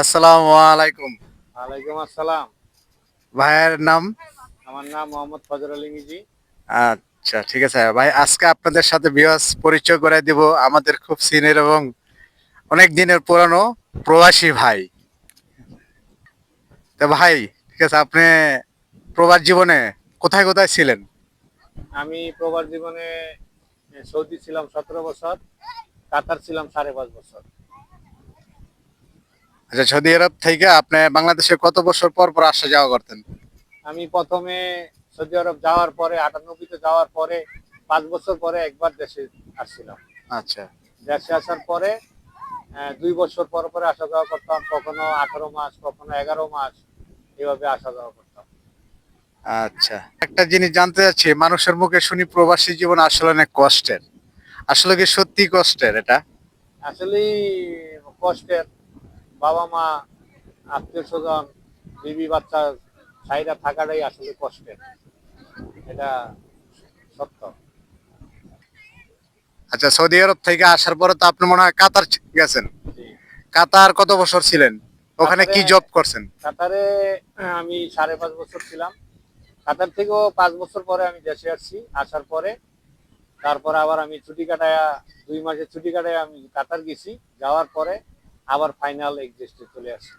আসসালামু আলাইকুম। ওয়ালাইকুম আসসালাম। ভাইয়ের নাম? আমার নাম মোহাম্মদ ফজর আলী মিজি। আচ্ছা ঠিক আছে। ভাই আজকে আপনাদের সাথে বিয়াস পরিচয় করে দিব আমাদের খুব সিনিয়র এবং অনেক দিনের পুরানো প্রবাসী ভাই। তো ভাই ঠিক আছে আপনি প্রবাস জীবনে কোথায় কোথায় ছিলেন? আমি প্রবাস জীবনে সৌদি ছিলাম সতেরো বছর কাতার ছিলাম সাড়ে পাঁচ বছর। আচ্ছা সৌদি আরব থেকে আপনি বাংলাদেশে কত বছর পর পর আসা যাওয়া করতেন? আমি প্রথমে সৌদি আরব যাওয়ার পরে আটানব্বইতে যাওয়ার পরে পাঁচ বছর পরে একবার দেশে আসছিলাম। আচ্ছা। দেশে আসার পরে দুই বছর পর পরে আসা যাওয়া করতাম কখনো আঠারো মাস কখনো এগারো মাস এভাবে আসা যাওয়া করতাম। আচ্ছা। একটা জিনিস জানতে চাচ্ছি মানুষের মুখে শুনি প্রবাসী জীবন আসলে অনেক কষ্টের। আসলে কি সত্যি কষ্টের এটা? আসলেই কষ্টের। বাবা মা আত্মীয় স্বজন বিবি বাচ্চা সাইডা থাকাটাই আসলে কষ্টের। এটা সত্য। আচ্ছা সৌদি আরব থেকে আসার পরে তো আপনি মনে হয় কাতার গেছেন। কাতার কত বছর ছিলেন? ওখানে কি জব করছেন? কাতারে আমি সাড়ে পাঁচ বছর ছিলাম। কাতার থেকেও পাঁচ বছর পরে আমি দেশে আসছি। আসার পরে তারপরে আবার আমি ছুটি কাটায় দুই মাসের ছুটি কাটায় আমি কাতার গেছি। যাওয়ার পরে আবার ফাইনাল এক্সিস্টে চলে আসি।